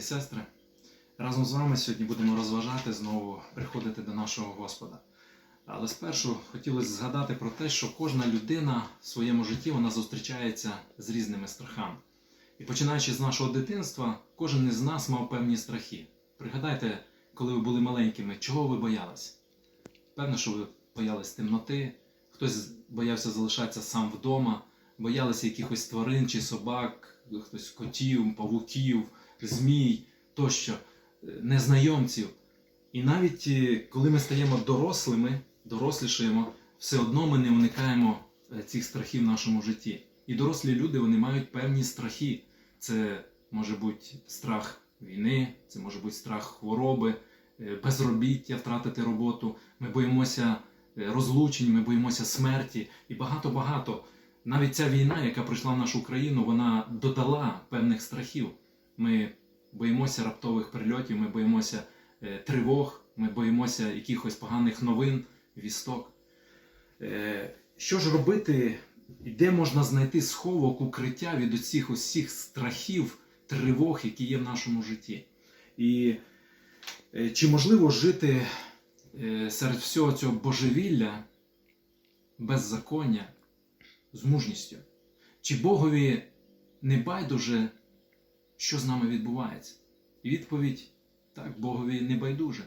І сестри. Разом з вами сьогодні будемо розважати знову приходити до нашого Господа. Але спершу хотілося згадати про те, що кожна людина в своєму житті вона зустрічається з різними страхами. І починаючи з нашого дитинства, кожен із нас мав певні страхи. Пригадайте, коли ви були маленькими, чого ви боялись? Певно, що ви боялись темноти, хтось боявся залишатися сам вдома, боялися якихось тварин чи собак, хтось котів, павуків, змій тощо, е, незнайомців. І навіть е, коли ми стаємо дорослими, дорослішаємо, все одно ми не уникаємо е, цих страхів в нашому житті. І дорослі люди вони мають певні страхи. Це може бути страх війни, це може бути страх хвороби, безробіття, втратити роботу. Ми боїмося розлучень, ми боїмося смерті і багато-багато. Навіть ця війна, яка прийшла в нашу країну, вона додала певних страхів. Ми боїмося раптових прильотів, ми боїмося е, тривог, ми боїмося якихось поганих новин, вісток. Е, що ж робити, і де можна знайти сховок, укриття від оцих усіх страхів, тривог, які є в нашому житті? І е, чи можливо жити серед всього цього божевілля, беззаконня, з мужністю? Чи Богові не байдуже, що з нами відбувається? І відповідь так, Богові не байдуже.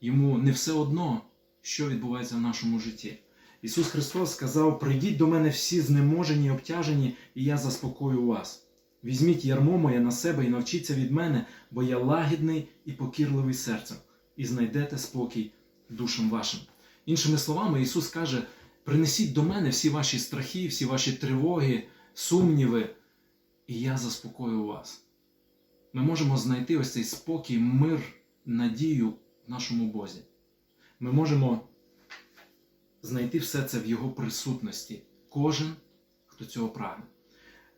Йому не все одно, що відбувається в нашому житті. Ісус Христос сказав: Прийдіть до мене всі знеможені, обтяжені, і я заспокою вас. Візьміть ярмо моє на себе і навчіться від мене, бо я лагідний і покірливий серцем, і знайдете спокій душам вашим. Іншими словами, Ісус каже: принесіть до мене всі ваші страхи, всі ваші тривоги, сумніви, і я заспокою вас. Ми можемо знайти ось цей спокій, мир, надію в нашому Бозі. Ми можемо знайти все це в Його присутності. Кожен, хто цього прагне.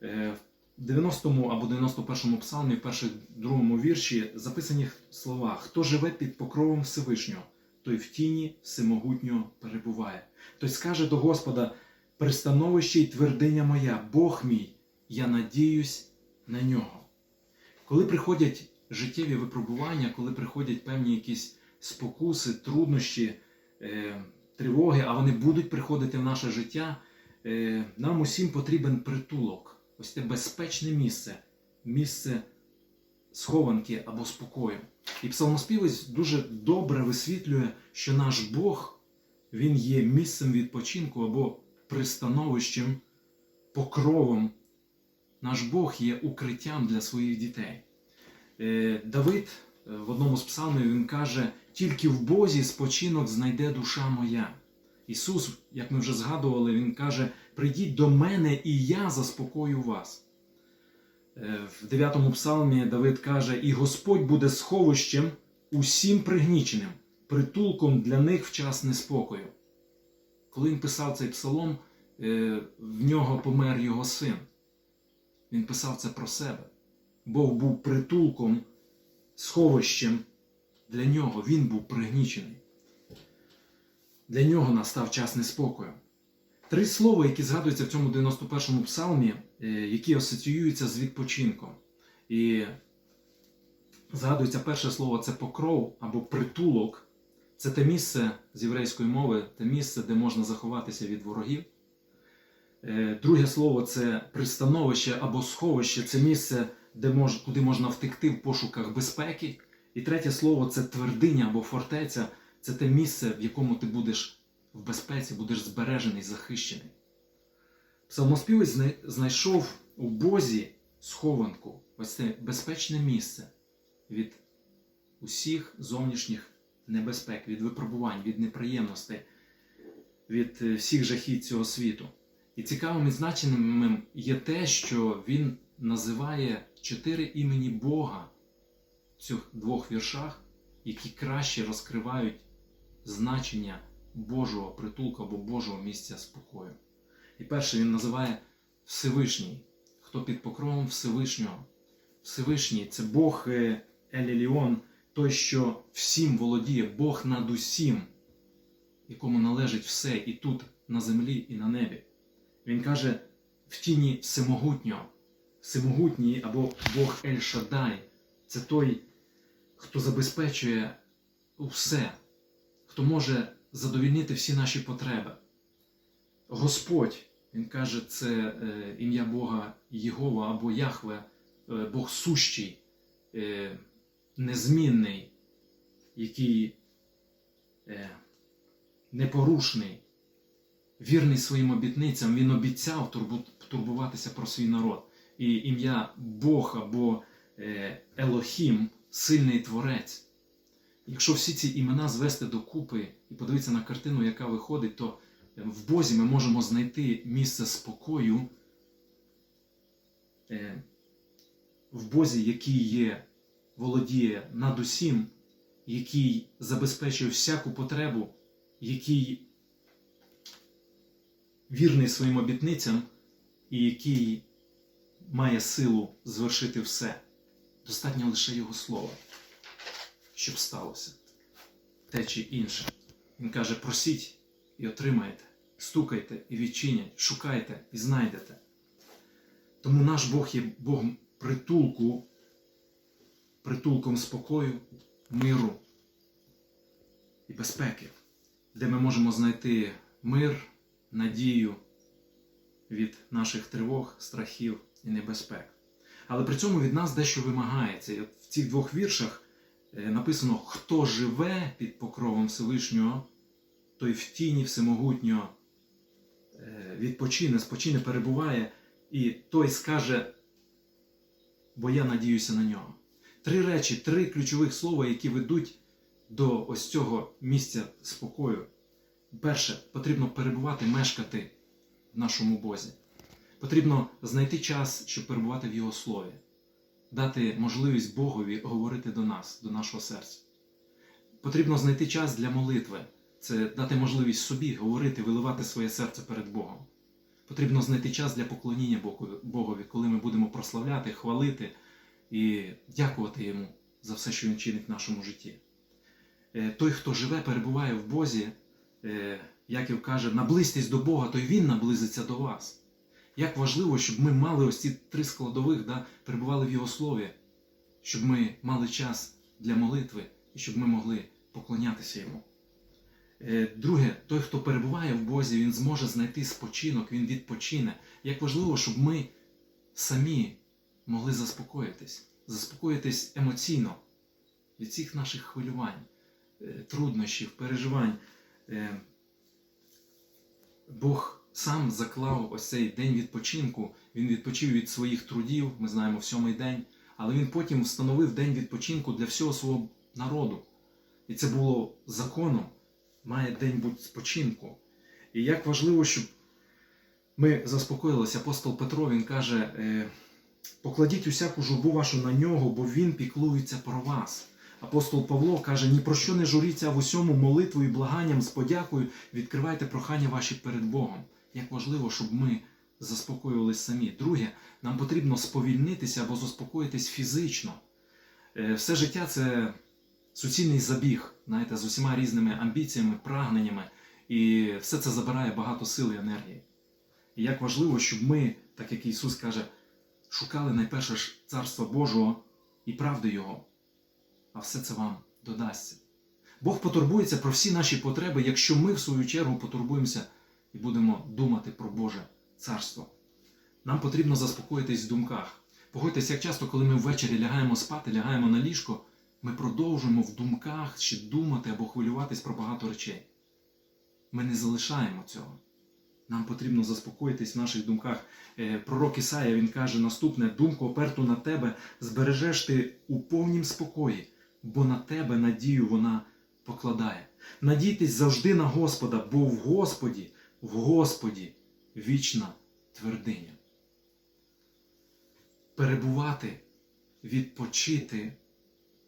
Е, В 90-му або 91-му псалмі, в першому другому вірші записані слова: Хто живе під покровом Всевишнього, той в тіні всемогутнього перебуває. Той скаже до Господа: пристановище й твердиня моя, Бог мій, я надіюсь на нього. Коли приходять життєві випробування, коли приходять певні якісь спокуси, труднощі, е, тривоги, а вони будуть приходити в наше життя, е, нам усім потрібен притулок, ось те безпечне місце, місце схованки або спокою. І псалмоспівець дуже добре висвітлює, що наш Бог він є місцем відпочинку або пристановищем, покровом. Наш Бог є укриттям для своїх дітей. Е, Давид е, в одному з псалмів він каже: тільки в Бозі спочинок знайде душа моя. Ісус, як ми вже згадували, Він каже: Прийдіть до мене, і я заспокою вас. Е, В 9 псалмі Давид каже: І Господь буде сховищем усім пригніченим, притулком для них в час неспокою. Коли він писав цей псалом, в нього помер його син. Він писав це про себе. Бог був притулком, сховищем для нього. Він був пригнічений. Для нього настав час неспокою. Три слова, які згадуються в цьому 91-му псалмі, е, які асоціюються з відпочинком. І згадується перше слово це покров або притулок. Це те місце з єврейської мови, те місце, де можна заховатися від ворогів. Е, Друге слово це пристановище або сховище, це місце, де мож, куди можна втекти в пошуках безпеки. І третє слово це твердиня або фортеця, це те місце, в якому ти будеш в безпеці, будеш збережений, захищений. Псалмоспівець знайшов у Бозі схованку, ось це безпечне місце від усіх зовнішніх небезпек, від випробувань, від неприємностей, від е, всіх жахіть цього світу. І цікавим відзначенням є те, що він називає чотири імені Бога в цих двох віршах, які краще розкривають значення Божого притулку або Божого місця спокою. І перше він називає Всевишній, хто під покровом Всевишнього. Всевишній це Бог е, Еліліон, той, що всім володіє, Бог над усім, якому належить все і тут, на землі, і на небі. Він каже в тіні всемогутнього. всемогутній або Бог Ель Шадай це той, хто забезпечує все, хто може задовільнити всі наші потреби. Господь, Він каже, це е, ім'я Бога Єгова або Яхве, е, Бог сущий, е, незмінний, який непорушний, вірний своїм обітницям. Він обіцяв турбуватися про свій народ. І ім'я Бог або е, Елохім сильний творець. Якщо всі ці імена звести докупи і подивитися на картину, яка виходить, то е, в Бозі ми можемо знайти місце спокою е, в Бозі, який є, володіє над усім, який забезпечує всяку потребу, який вірний своїм обітницям і який має силу звершити все. Достатньо лише Його слова, щоб сталося те чи інше. Він каже: просіть і отримаєте, стукайте і відчинять, шукайте і знайдете. Тому наш Бог є Богом притулку, притулком спокою, миру і безпеки, де ми можемо знайти мир, надію від наших тривог, страхів і небезпек. Але при цьому від нас дещо вимагається. В цих двох віршах е, написано: хто живе під покровом Всевишнього, той в тіні всемогутнього е, відпочине, спочине, перебуває, і той скаже, бо я надіюся на нього. Три речі, три ключових слова, які ведуть до ось цього місця спокою. Перше, потрібно перебувати, мешкати в нашому Бозі. Потрібно знайти час, щоб перебувати в Його слові, дати можливість Богові говорити до нас, до нашого серця. Потрібно знайти час для молитви, це дати можливість собі говорити, виливати своє серце перед Богом. Потрібно знайти час для поклоніння Богові- коли ми будемо прославляти, хвалити і дякувати Йому за все, що Він чинить в нашому житті. Е, Той, хто живе, перебуває в Бозі, Яків каже, наблизьтесь до Бога, то й Він наблизиться до вас. Як важливо, щоб ми мали ось ці три складових, да, перебували в Його слові, щоб ми мали час для молитви і щоб ми могли поклонятися Йому. Е, Друге, той, хто перебуває в Бозі, він зможе знайти спочинок, він відпочине. Як важливо, щоб ми самі могли заспокоїтись, заспокоїтись емоційно від всіх наших хвилювань, е, труднощів, переживань. Е, Бог сам заклав ось цей день відпочинку. Він відпочив від своїх трудів, ми знаємо, в сьомий день, але він потім встановив день відпочинку для всього свого народу. І це було законом, має день бути спочинку. І як важливо, щоб ми заспокоїлися. Апостол Петро він каже: е, покладіть усяку журбу вашу на нього, бо він піклується про вас. Апостол Павло каже: ні про що не журіться, а в усьому молитвою благанням з подякою відкривайте прохання ваші перед Богом. Як важливо, щоб ми заспокоювалися самі. Друге, нам потрібно сповільнитися або заспокоїтись фізично. Е, Все життя це суцільний забіг, знаєте, з усіма різними амбіціями, прагненнями, і все це забирає багато сил і енергії. І як важливо, щоб ми, так як Ісус каже, шукали найперше ж Царства Божого і правди Його, а все це вам додасться. Бог потурбується про всі наші потреби, якщо ми, в свою чергу, потурбуємося і будемо думати про Боже Царство. Нам потрібно заспокоїтись в думках. Погодьтесь, як часто, коли ми ввечері лягаємо спати, лягаємо на ліжко, ми продовжуємо в думках ще думати або хвилюватись про багато речей. Ми не залишаємо цього. Нам потрібно заспокоїтись в наших думках. Е, Пророк Ісая він каже наступне: думку оперту на тебе збережеш ти у повнім спокої, бо на тебе надію вона покладає. Надійтесь завжди на Господа, бо в Господі, в Господі вічна твердиня. Перебувати, відпочити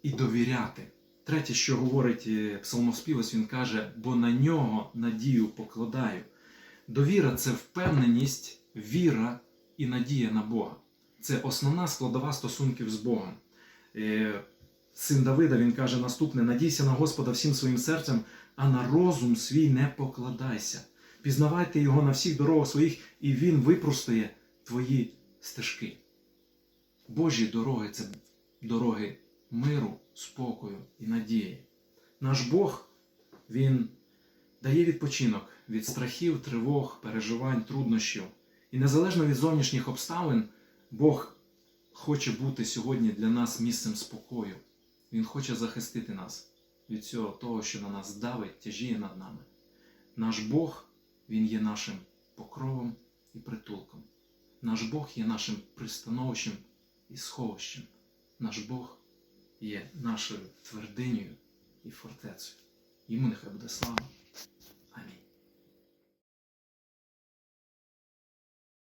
і довіряти. Третє, що говорить е, псалмоспівець, він каже, бо на нього надію покладаю. Довіра це впевненість, віра і надія на Бога. Це основна складова стосунків з Богом. Син Давида він каже наступне: надійся на Господа всім своїм серцем, а на розум свій не покладайся. Пізнавайте його на всіх дорогах своїх, і він випростує твої стежки. Божі дороги це дороги миру, спокою і надії. Наш Бог, Він дає відпочинок від страхів, тривог, переживань, труднощів. І незалежно від зовнішніх обставин, Бог хоче бути сьогодні для нас місцем спокою. Він хоче захистити нас від всього того, що на нас давить, тяжіє над нами. Наш Бог, Він є нашим покровом і притулком. Наш Бог є нашим пристановищем і сховищем. Наш Бог є нашою твердинею і фортецею. Йому нехай буде слава.